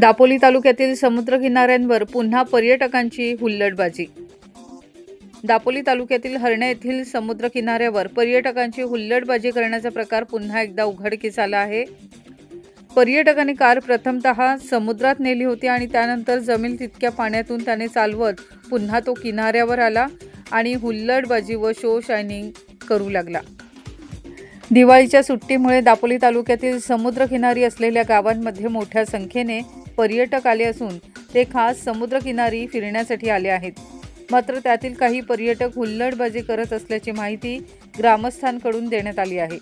दापोली तालुक्यातील समुद्र किनाऱ्यांवर पुन्हा पर्यटकांची हुल्लडबाजी. दापोली तालुक्यातील हरणे येथील समुद्र किनाऱ्यावर पर्यटकांची हुल्लडबाजी करण्याचा प्रकार पुन्हा एकदा उघडकीस आला आहे. पर्यटकाने कार प्रथमतः समुद्रात नेली होती आणि त्यानंतर जमीन तितक्या पाण्यातून त्याने चालवत पुन्हा तो किनाऱ्यावर आला आणि हुल्लडबाजी व शो शायनिंग करू लागला. दिवाळीच्या सुट्टीमुळे दापोली तालुक्यातील समुद्रकिनारी असलेल्या गावांमध्ये मोठ्या संख्येने पर्यटक आले असून ते खास समुद्रकिनारी फिरण्यासाठी आले आहेत. मात्र त्यातील काही पर्यटक हुल्लडबाजी करत असल्याची माहिती ग्रामस्थांकडून देण्यात आली आहे.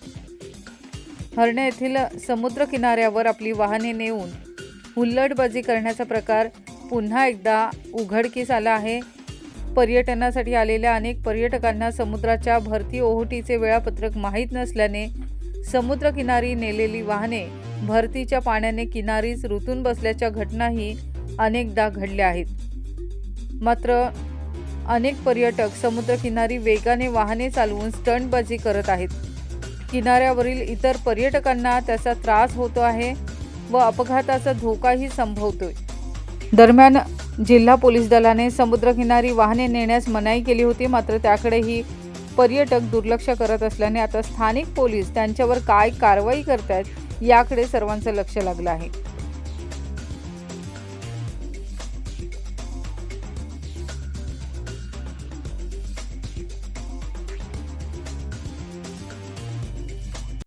हरणे येथील समुद्रकिनाऱ्यावर आपली वाहने नेऊन हुल्लडबाजी करण्याचा प्रकार पुन्हा एकदा उघडकीस आला आहे. पर्यटनासाठी आलेल्या अनेक पर्यटकांना समुद्राच्या भरती ओहोटीचे वेळापत्रक माहीत नसल्याने समुद्रकिनारी नेलेली वाहने भरतीच्या पाण्याने किनारीच रुतून बसल्याच्या घटनाही अनेकदा घडल्या आहेत. मात्र अनेक पर्यटक समुद्रकिनारी वेगाने वाहने चालवून स्टंटबाजी करत आहेत. किनाऱ्यावरील इतर पर्यटकांना त्याचा त्रास होतो आहे व अपघाताचा धोकाही संभवतोय. दरम्यान जिल्हा पोलीस दलाने समुद्रकिनारी वाहने नेण्यास मनाई केली होती मात्र त्याकडेही पर्यटक दुर्लक्ष करत असल्याने आता स्थानिक पोलीस त्यांच्यावर काय कारवाई करतायत याकडे सर्वांचं लक्ष लागलं आहे.